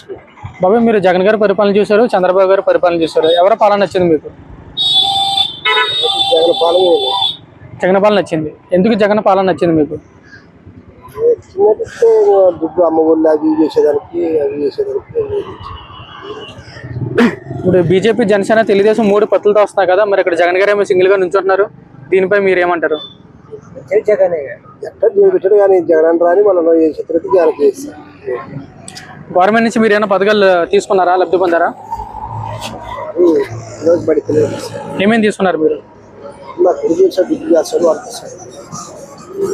కృష్ణ బాబాయ్ మీరు జగన్ గారి పరిపాలన చూశారు చంద్రబాబు గారి పరిపాలన చూశారు. ఎవరి పాలన నచ్చింది మీకు? జగన్ పాలన జగన్ పాలన నచ్చింది. ఎందుకు జగన్ పాలన నచ్చింది మీకు? దుడ్డు అమ్మ ఊళ్ళో అవి చేసేదానికి అవి చేసేదానికి ఇప్పుడు బీజేపీ జనసేన తెలుగుదేశం మూడు పత్తులతో వస్తున్నాయి కదా మరి ఇక్కడ జగన్ గారు ఏమో సింగిల్గా నుంచుంటున్నారు. దీనిపై మీరు ఏమంటారు? జగనే పెట్టాడు కానీ జగన్ రాని మనం ఏ చిత్రకి జగన్ గవర్నమెంట్ నుంచి మీరు ఏమైనా పథకాలు తీసుకున్నారా లబ్ధి పొందారా? ఏమేమి తీసుకున్నారు మీరు?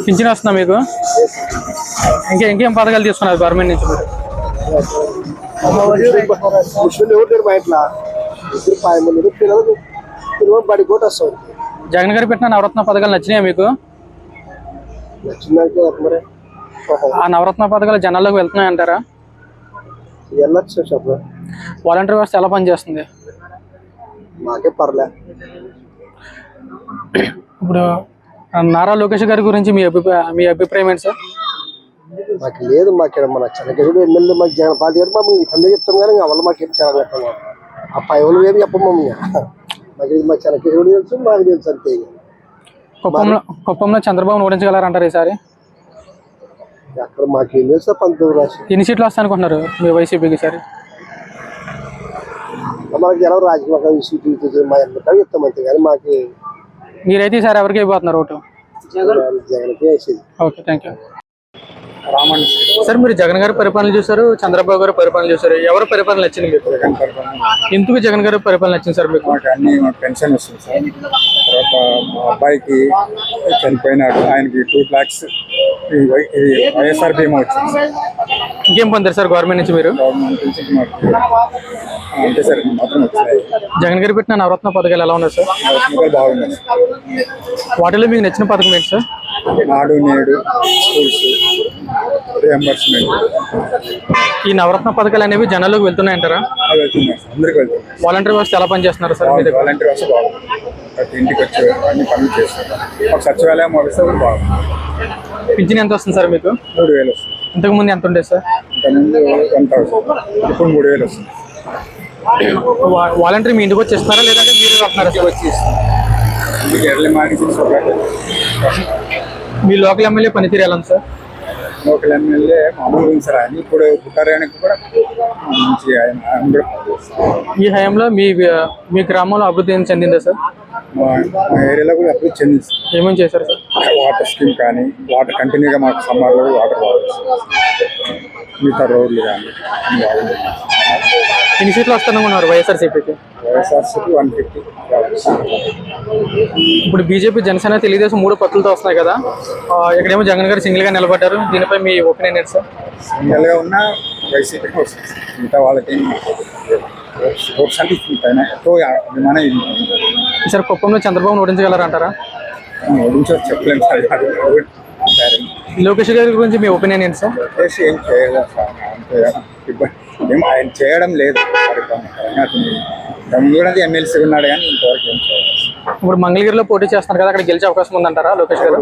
పింఛన్ వస్తుందా మీకు? ఇంకా ఇంకేం పథకాలు తీసుకున్నారు గవర్నమెంట్ నుంచి మీరు? జగన్ గారు పెట్టిన నవరత్న పథకాలు నచ్చినాయా మీకు? ఆ నవరత్న పథకాలు జనాల్లోకి వెళ్తున్నాయి అంటారా వెళ్ళొచ్చు చెప్పు వాలంటీర్ వ్యవస్థ ఎలా పనిచేస్తుంది? మాకే పర్లే. ఇప్పుడు నారా లోకేష్ గారి గురించి మీ అభిప్రాయం మీ అభిప్రాయం ఏంటి సార్? మాకు లేదు మాకు మన చెనకేశ్వరుడు ఎమ్మెల్యే మాకు జగన్ పార్టీ గారు మాకు ఇతనే చెప్తాం కానీ ఇంకా వాళ్ళ మాకేం చాలా చెప్తాం ఆ పై వాళ్ళు ఏమి చెప్పము మాకు మా చెనకేశ్వరుడు తెలుసు మాకు తెలుసు అంతే. కుప్పంలో కుప్పంలో చంద్రబాబును ఓడించగలరంటారు ఈసారి? అక్కడ మాకేం తెలుసు పంతొమ్మిది రాసి ఎన్ని సీట్లు వస్తాయి అనుకుంటున్నారు మీ వైసీపీకి ఈసారి? మనకి ఎలా రాజకీయ సీట్లు మా ఎక్కడ చెప్తాం అంతే కానీ మాకు మీరైతే ఈసారి ఎవరికి అయిపోతున్నారు ఓటు? జగన్కే వేసేది. Okay thank you. సార్. మీరు జగన్ గారి పరిపాలన చూసారు చంద్రబాబు గారి పరిపాలన చూసారు ఎవరి పరిపాలన నచ్చింది మీకు? ఎందుకు జగన్ గారి పరిపాలన నచ్చింది సార్ మీకు? మాకు అన్ని మాకు పెన్షన్ వస్తుంది సార్. తర్వాత మా అబ్బాయికి చనిపోయినాడు ఆయనకి టూ ల్యాక్స్ వైఎస్ఆర్ బీమా వచ్చింది. ఇంకేం పొందారు సార్ గవర్నమెంట్ నుంచి మీరు? గవర్నమెంట్ నుంచి మాకు అంతే సార్ మాత్రం జగన్ గారు పెట్టిన నవరత్న పథకాలు ఎలా ఉన్నాయి సార్? ఇంకా బాగున్నాయి. సార్ వాటిలో మీకు నచ్చిన పథకం ఏంటి సార్? నాడు నేడు స్కూల్స్ రియంబర్స్మెంట్ ఈ నవరత్న పథకాలు అనేవి జనాల్లోకి వెళ్తున్నాయంటారా అవి వెళ్తున్నాయి సార్ అందరికి వెళ్తున్నాయి. వాలంటీర్ వ్యవస్థ ఎలా పనిచేస్తున్నారు సార్ మీ దగ్గర? వాలంటీర్ వస్తే బాగుంది. ప్రతి ఇంటికి వచ్చి అన్ని పనులు చేస్తారు ఒక సచివాలయం వస్తే కూడా బాగుంది. పింఛన్ ఎంత వస్తుంది సార్ మీకు? మూడు వేలు వస్తుంది. ఇంతకు ముందు ఎంత ఉండేది సార్? ఇప్పుడు మూడు వేలు వస్తుంది వాలంటీర్ మీ ఇంటికి వచ్చి ఇస్తున్నారా లేదంటే మీరు వస్తున్నారా సార్? వచ్చి మీ లోకల్ ఎమ్మెల్యే పనితీరు ఎలా సార్? లోకల్ ఎమ్మెల్యే మామూలు సార్. ఆయన ఇప్పుడు పుట్టారానికి కూడా మంచి ఆయన. ఈ హయాంలో మీ మీ గ్రామంలో అభివృద్ధి ఏం చెందిందా సార్? మా ఏరియాలో కూడా అప్పుడు చెందింది సార్. ఏమేమి చేశారు సార్? వాటర్ స్కీమ్ కానీ వాటర్ కంటిన్యూగా మాకు సమ్మర్లో వాటర్ మిగతా రోడ్లు కానీ ఎన్ని సీట్లు వస్తాననుకున్నారు వైఎస్ఆర్సీపీకి? YSRCP one fifty. ఇప్పుడు బీజేపీ జనసేన తెలుగుదేశం మూడు పత్రులతో వస్తున్నాయి కదా. ఆ, ఇక్కడేమో జగన్ గారు సింగిల్గా నిలబడ్డారు. దీనిపై మీ ఒపీనియన్ ఏంటి సార్? సింగల్గా ఉన్న వైసీపీకి వస్తుంది. మిగతా వాళ్ళకి ఓట్స్ అంటే పైన. ఎక్కువ అభిమానం ఇది ఈసారి కుప్పంలో చంద్రబాబు ఓడించగలరంటారా? ఓడించవచ్చు చెప్పలేము సార్. అది సరే లోకేష్ గారి గురించి మీ ఒపీనియన్ ఏంటి సార్? చేసి ఏం చేయలేదు సార్. అంతే ఇబ్బంది. ఏం ఆయన చేయడం లేదు. కూడా ఎమ్మెల్సీ ఉన్నాడు కానీ ఇంతవరకు ఏం ఇప్పుడు మంగళగిరిలో పోటీ చేస్తున్నారు కదా అక్కడ గెలిచే అవకాశం ఉందంటారా లోకేష్ గారు?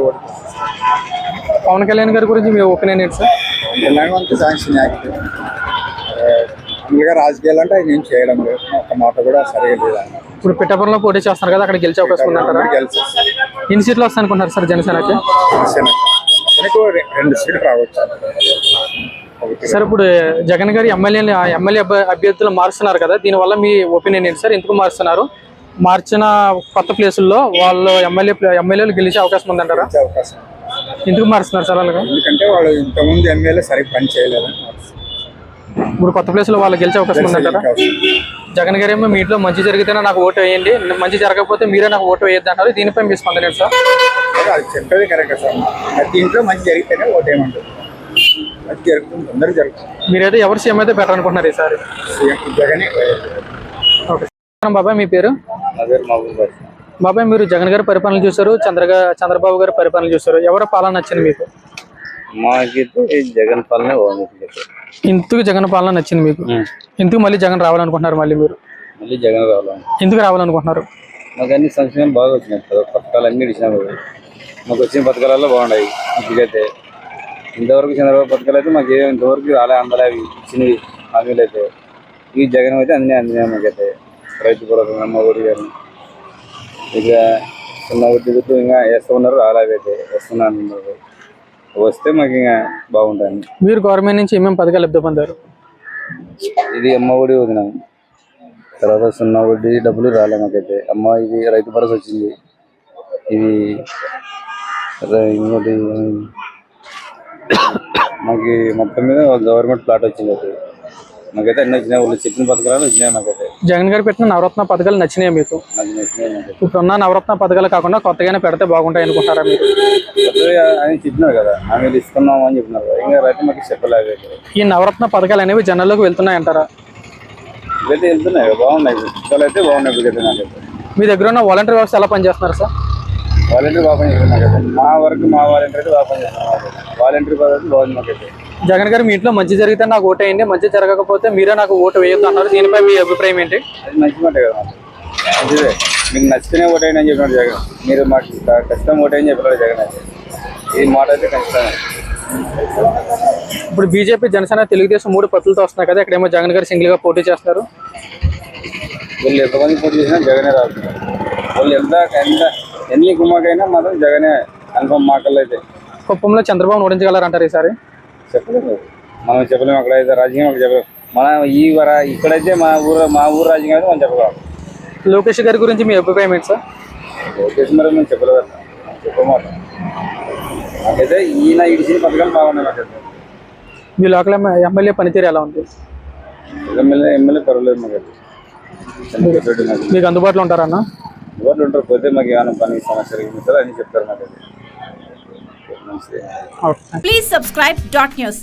పవన్ కళ్యాణ్ గారి గురించి మీ ఒపీనియన్ ఏంటి సార్? అంతా శాంక్షన్ యాక్ట్ మామూలుగా రాజకీయాలు అంటే ఆయన ఏం చేయడం లేదు. ఒక మాట కూడా సరిగా లేదు. ఇప్పుడు పిఠాపురంలో పోటీ చేస్తున్నారు కదా అక్కడ గెలిచే అవకాశం ఉందంటారా? గెలిచి ఎన్ని సీట్లు వస్తాయి అనుకుంటున్నారు సార్ జనసేనకి? రె- రెండు సీట్లు రావచ్చు. సార్ ఇప్పుడు జగన్ గారి ఎమ్మెల్యే ఎమ్మెల్యే అభ్యర్థులు మారుస్తున్నారు కదా దీనివల్ల మీ ఒపీనియన్ ఏంటి సార్? ఎందుకు మారుస్తున్నారు? మార్చిన కొత్త ప్లేసుల్లో వాళ్ళు ఎమ్మెల్యే ఎమ్మెల్యేలు గెలిచే అవకాశం ఉందంటారా? అవకాశం ఎందుకు మారుస్తున్నారు సార్ అలాగా? ఎందుకంటే వాళ్ళు ఇంతకుముందు ఎమ్మెల్యే సరిగ్గా పని చేయలేదని ఇప్పుడు కొత్త ప్లేసులో వాళ్ళు గెలిచే అవకాశం ఉందంటారా? జగన్ గారు ఏమో మీ ఇంట్లో మంచి జరిగితేనే నాకు ఓటు వేయండి మంచి జరగకపోతే మీరే నాకు ఓటు వేయద్దు అంటారు దీనిపై మీ స్పందన సార్? అదే చెప్పేది కరెక్ట్ సార్. ప్రతి ఇంట్లో మంచి జరిగితేనే ఓటేయమంటుంది మంచి జరుగుతుంది అందరూ జరుగుతుంది మీరైతే ఎవరు సీఎం అయితే బెటర్ అనుకుంటున్నారు ఈసారి? జగనే ఓకే. బాబాయ్ మీ పేరు? అదే మహబూబ్ బాబాయ్ మీరు జగన్ గారి పరిపాలన చూశారు చంద్రగా చంద్రబాబు గారి పరిపాలన చూశారు. ఎవరి పాలన నచ్చింది మీకు? మాకైతే ఈ జగన్ పాలనే బాగుంది. ఎందుకు జగన్ పాలన నచ్చింది మీకు? ఎందుకు మళ్ళీ జగన్ రావాలనుకుంటున్నారు మళ్ళీ మీరు? మళ్ళీ జగన్ రావాలి ఎందుకు రావాలనుకుంటున్నారు? మాకు అన్ని సంక్షేమాలు బాగా వచ్చినాయి. పథకాలు అన్ని ఇచ్చినాము. మాకు వచ్చిన పథకాలలో బాగున్నాయి. ఇంటికైతే ఇంతవరకు చంద్రబాబు పథకాలు అయితే మాకు ఏం ఇంతవరకు రాలే అందలే అవి ఇచ్చినవి హామీలు అయితే ఈ జగన్ అయితే అన్నీ అందినాయి మాకైతే రైతు భరోసా అమ్మ ఒడి కానీ ఇక చిన్న వడ్డీలతో ఇంకా వేస్తూ ఉన్నారు అలాగైతే వస్తున్నా అంటున్నారు వస్తే మాకు ఇంకా బాగుంటుంది. మీరు గవర్నమెంట్ నుంచి ఏమేమి పథకాలు లబ్ధి పొందారు ఇది అమ్మ ఒడి వదినాం. తర్వాత సున్నా వడ్డీ డబ్బులు రాలే మాకైతే. అమ్మ ఇది రైతు భరోసా వచ్చింది. ఇది ఇంకోటి మాకు మొత్తం మీద గవర్నమెంట్ ప్లాట్ వచ్చింది అది. మాకైతే అన్ని వచ్చినాయి వాళ్ళు చెప్పిన పథకాలు వచ్చినాయి మాకైతే. జగన్ గారు పెట్టిన నవరత్న పథకాలు నచ్చినాయి మీకు? నాకు నచ్చినాయి ఇప్పుడున్న నవరత్న పథకాలు కాకుండా కొత్తగానే పెడితే బాగుంటాయి అనుకుంటారా మీరు? ఆయన చెప్పినారు కదా హామీలు ఇస్తున్నాము అని చెప్పినారు కదా. ఇంకా రైతు మాకు చెప్పలేదు. ఈ నవరత్న పథకాలు అనేవి జనాల్లోకి వెళ్తున్నాయి అంటారా? ఇవైతే వెళ్తున్నాయి బాగున్నాయి. అయితే బాగున్నాయి ఇప్పుడైతే నాకైతే మీ దగ్గర ఉన్న వాలంటీర్ వ్యవస్థ ఎలా పనిచేస్తున్నారు సార్? వాలంటీర్ బాగా పనిచేస్తున్నారు నాకైతే మా వరకు మా వాలంటీర్ అయితే బాగా వాలంటీర్ పద్ధతి బాగుంది మాకైతే. జగన్ గారు మీ ఇంట్లో మంచి జరిగితే నాకు ఓటు వేయండి మంచి జరగకపోతే మీరే నాకు ఓటు వేయొద్దు అన్నారు. దీనిపై మీ అభిప్రాయం ఏంటి? అది మంచి మాట కదా మాకు. మంచిదే. మీకు నచ్చితేనే ఓటైనా అని చెప్పినాడు జగన్. మీరు మాకు క- ఖచ్చితంగా ఓటైనా చెప్పినాడు జగన్ అయితే. ఈ మాట అయితే ఖచ్చితంగా. ఇప్పుడు బీజేపీ జనసేన తెలుగుదేశం మూడు పట్టులతో వస్తున్నాయి కదా ఇక్కడేమో జగన్ గారు సింగిల్గా పోటీ చేస్తారు వీళ్ళు ఎంతమంది పోటీ చేసినా జగనే రాదు. వాళ్ళు ఎంత ఎంత ఎన్ని గుమ్మకైనా మాత్రం జగనే కన్ఫర్మ్ మాకల్లో అయితే కుప్పంలో చంద్రబాబు ఓడించగలరంటారు ఈసారి? చెప్పలేము. మనం చెప్పలేము అక్కడ అయితే రాజకీయం అక్కడ చెప్పలేము. మన ఈ వర ఇక్కడైతే మా ఊరు మా ఊరు రాజకీయం అయితే మనం చెప్పగలం. లోకేష్ గారి గురించి మీ అభిప్రాయం ఏంటి సార్? లోకేష్ మరి మేము చెప్పలేదు చెప్పమాట నాకైతే ఈయన ఇడిచిన పథకాలు బాగున్నాయి నాకైతే. మీ లోకల్ ఎమ్మెల్యే పనితీరు ఎలా ఉంది? ఎమ్మెల్యే ఎమ్మెల్యే పర్వాలేదు మాకైతే. నాకు మీకు అందుబాటులో ఉంటారన్న ఎవరు ఉంటారు పోతే మాకు ఏమైనా పని సమస్యలు ఏమిస్తారో అని చెప్తారు మాకు. Please subscribe dot news